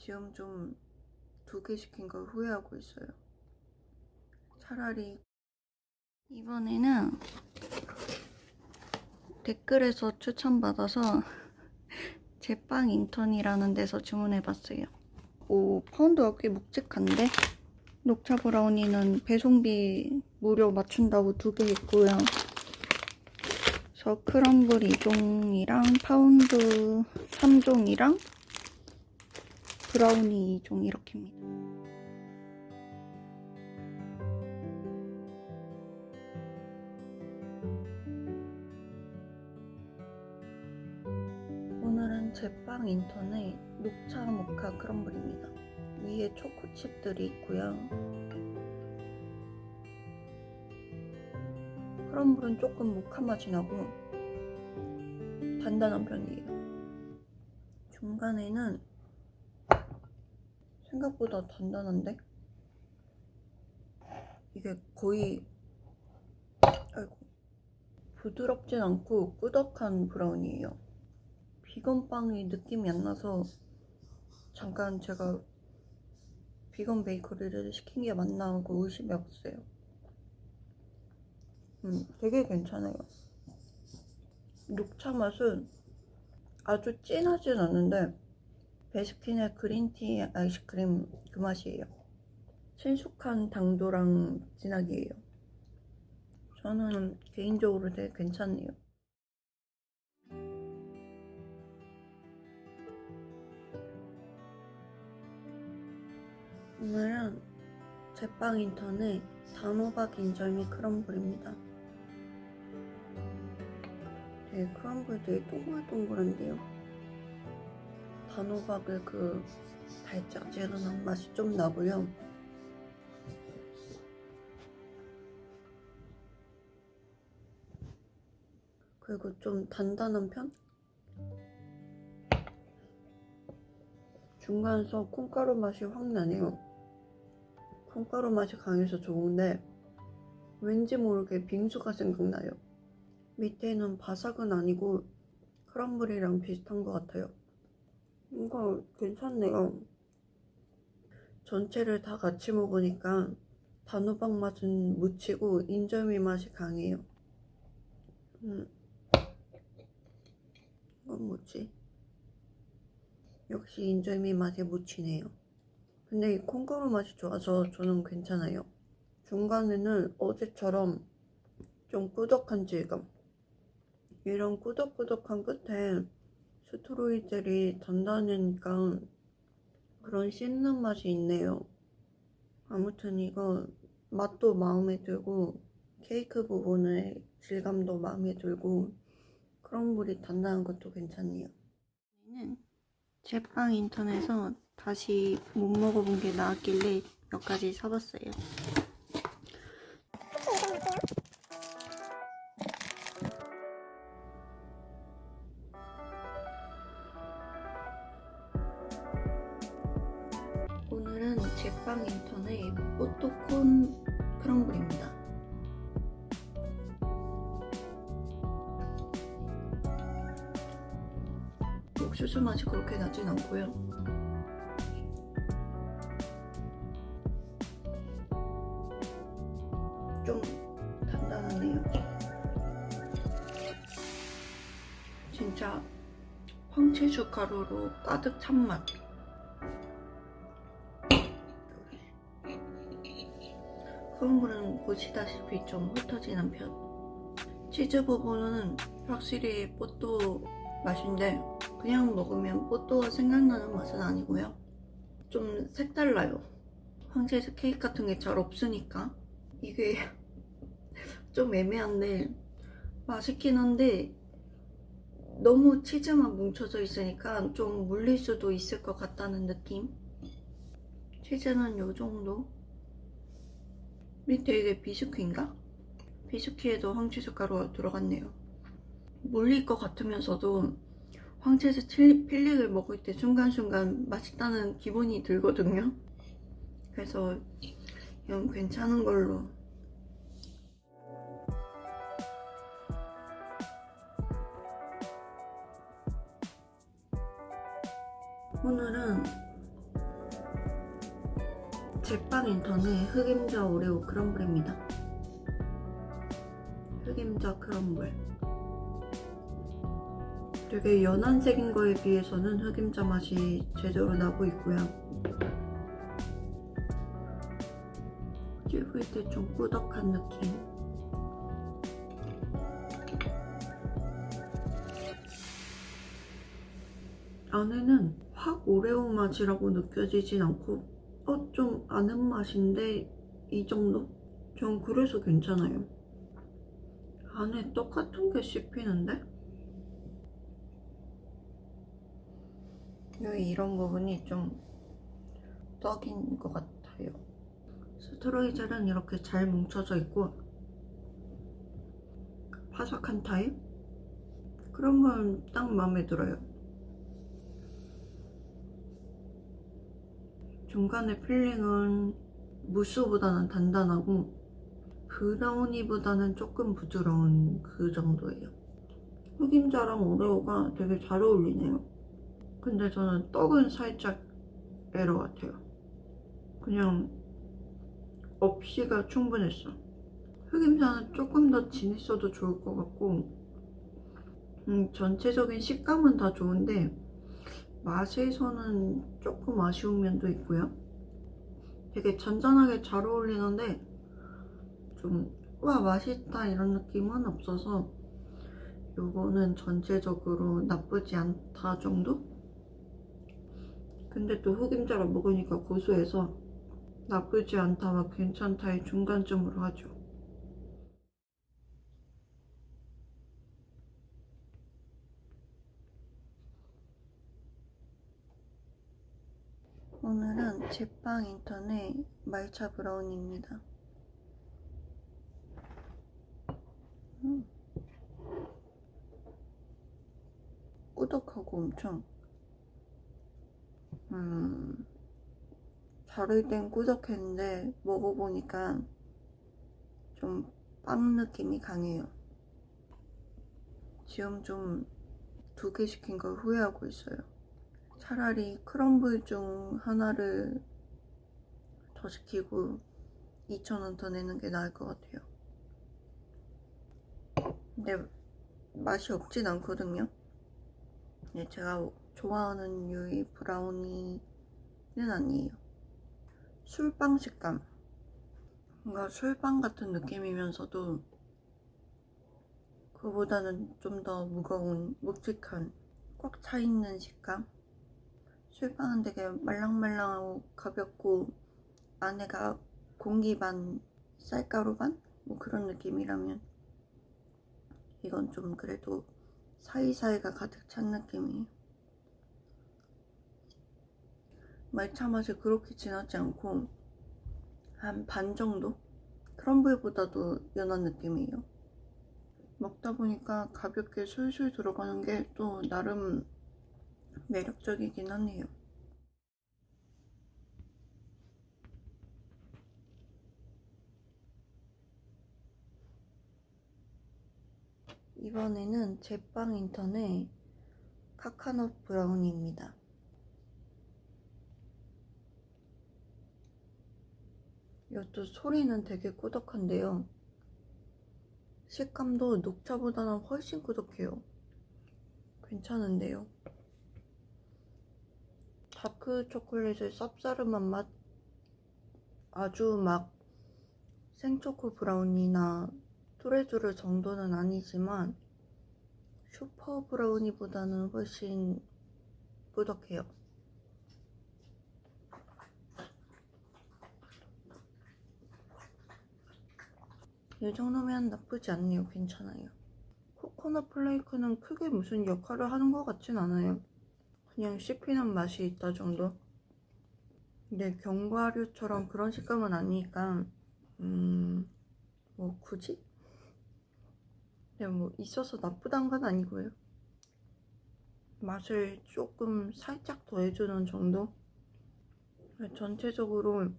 지금 좀 두 개 시킨 걸 후회하고 있어요. 차라리 이번에는 댓글에서 추천받아서 제빵 인턴이라는 데서 주문해봤어요. 오, 파운드가 꽤 묵직한데? 녹차 브라우니는 배송비 무료 맞춘다고 두 개 있고요. 저 크럼블 2종이랑 파운드 3종이랑 브라우니 2종 이렇게입니다. 오늘은 제빵 인턴의 녹차 모카 크럼블입니다. 위에 초코칩들이 있고요. 크럼블은 조금 모카 맛이 나고 단단한 편이에요. 중간에는 생각보다 단단한데? 이게 거의 아이고 부드럽진 않고 꾸덕한 브라운이에요. 비건 빵의 느낌이 안 나서 잠깐 제가 비건 베이커리를 시킨 게 맞나 하고 의심이 없어요. 음, 되게 괜찮아요. 녹차 맛은 아주 진하진 않은데 베스킨의 그린티 아이스크림 그 맛이에요. 친숙한 당도랑 진하기예요. 저는 개인적으로 되게 괜찮네요. 오늘은 제빵 인턴의 단호박 인절미 크럼블입니다. 네, 크럼블 되게 동글동글한데요. 단호박의 그 달짝지근한 맛이 좀 나고요. 그리고 좀 단단한 편? 중간에서 콩가루 맛이 확 나네요. 콩가루 맛이 강해서 좋은데 왠지 모르게 빙수가 생각나요. 밑에는 바삭은 아니고 크럼블이랑 비슷한 것 같아요. 이거 괜찮네요. 전체를 다 같이 먹으니까 단호박 맛은 묻히고 인절미 맛이 강해요. 음. 이건 뭐지? 역시 인절미 맛에 묻히네요. 근데 이 콩가루 맛이 좋아서 저는 괜찮아요. 중간에는 어제처럼 좀 꾸덕한 질감. 이런 꾸덕꾸덕한 끝에 스트로이젤이 단단하니까 그런 씹는 맛이 있네요. 아무튼 이거 맛도 마음에 들고 케이크 부분의 질감도 마음에 들고 크럼블이 단단한 것도 괜찮네요. 얘는 제빵 인터넷에서 다시 못 먹어본 게 나왔길래 몇 가지 사봤어요. 수수 맛이 그렇게 나진 않고요. 좀 단단하네요. 진짜 황채주 가루로 가득 찬 맛. 크럼블은 보시다시피 좀 흩어지는 편. 치즈 부분은 확실히 뽀또 맛인데 그냥 먹으면 뽀또가 생각나는 맛은 아니고요. 좀 색달라요. 황제색 케이크 같은 게 잘 없으니까 이게 좀 애매한데 맛있긴 한데 너무 치즈만 뭉쳐져 있으니까 좀 물릴 수도 있을 것 같다는 느낌. 치즈는 요 정도. 밑에 이게 비스퀴인가? 비스퀴에도 황치즈 가루가 들어갔네요. 물릴 것 같으면서도 황채즈 필링을 먹을 때 순간순간 맛있다는 기분이 들거든요. 그래서 이건 괜찮은 걸로. 오늘은 제빵 인턴의 흑임자 오레오 크럼블입니다. 흑임자 크럼블. 되게 연한 색인 거에 비해서는 흑임자 맛이 제대로 나고 있고요. 씹을 때 좀 꾸덕한 느낌. 안에는 확 오레오 맛이라고 느껴지진 않고 어 좀 아는 맛인데 이 정도? 전 그래서 괜찮아요. 안에 똑같은 게 씹히는데? 여기 이런 부분이 좀 떡인 것 같아요. 스트로이젤은 이렇게 잘 뭉쳐져 있고 바삭한 타입? 그런 건 딱 마음에 들어요. 중간에 필링은 무스보다는 단단하고 브라우니보다는 조금 부드러운 그 정도예요. 흑임자랑 오레오가 되게 잘 어울리네요. 근데 저는 떡은 살짝 에러 같아요. 그냥 없이가 충분했어. 흑임자는 조금 더 진했어도 좋을 것 같고 음, 전체적인 식감은 다 좋은데 맛에서는 조금 아쉬운 면도 있고요. 되게 잔잔하게 잘 어울리는데 좀 와 맛있다 이런 느낌은 없어서 요거는 전체적으로 나쁘지 않다 정도? 근데 또 흑임자를 먹으니까 고소해서 나쁘지 않다와 괜찮다의 중간점으로 하죠. 오늘은 제빵 인턴의 말차 브라운입니다. 음. 꾸덕하고 엄청 음, 자를 땐 꾸덕했는데 먹어보니까 좀 빵 느낌이 강해요. 지금 좀 두 개 시킨 걸 후회하고 있어요. 차라리 크럼블 중 하나를 더 시키고 2,000원 더 내는 게 나을 것 같아요. 근데 맛이 없진 않거든요. 네, 제가 좋아하는 유의 브라우니는 아니에요. 술빵 식감. 뭔가 술빵 같은 느낌이면서도 그보다는 좀 더 무거운 묵직한 꽉 차있는 식감. 술빵은 되게 말랑말랑하고 가볍고 안에가 공기 반 쌀가루 반? 뭐 그런 느낌이라면 이건 좀 그래도 사이사이가 가득 찬 느낌이에요. 말차 맛이 그렇게 진하지 않고 한 반 정도? 크럼블보다도 연한 느낌이에요. 먹다 보니까 가볍게 술술 들어가는 게 또 나름 매력적이긴 하네요. 이번에는 제빵 인턴의 카카넛 브라운입니다. 이것도 소리는 되게 꾸덕한데요. 식감도 녹차보다는 훨씬 꾸덕해요. 괜찮은데요. 다크 초콜릿의 쌉싸름한 맛 아주 막 생초코 브라운이나 토레조르 정도는 아니지만 슈퍼 브라우니보다는 훨씬 꾸덕해요. 이 정도면 나쁘지 않네요. 괜찮아요. 코코넛 플레이크는 크게 무슨 역할을 하는 것 같진 않아요. 그냥 씹히는 맛이 있다 정도? 근데 견과류처럼 그런 식감은 아니니까 음... 뭐 굳이? 그냥 뭐 있어서 나쁘단 건 아니고요. 맛을 조금 살짝 더해주는 정도? 전체적으로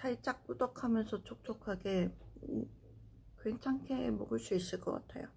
살짝 꾸덕하면서 촉촉하게 음, 괜찮게 먹을 수 있을 것 같아요.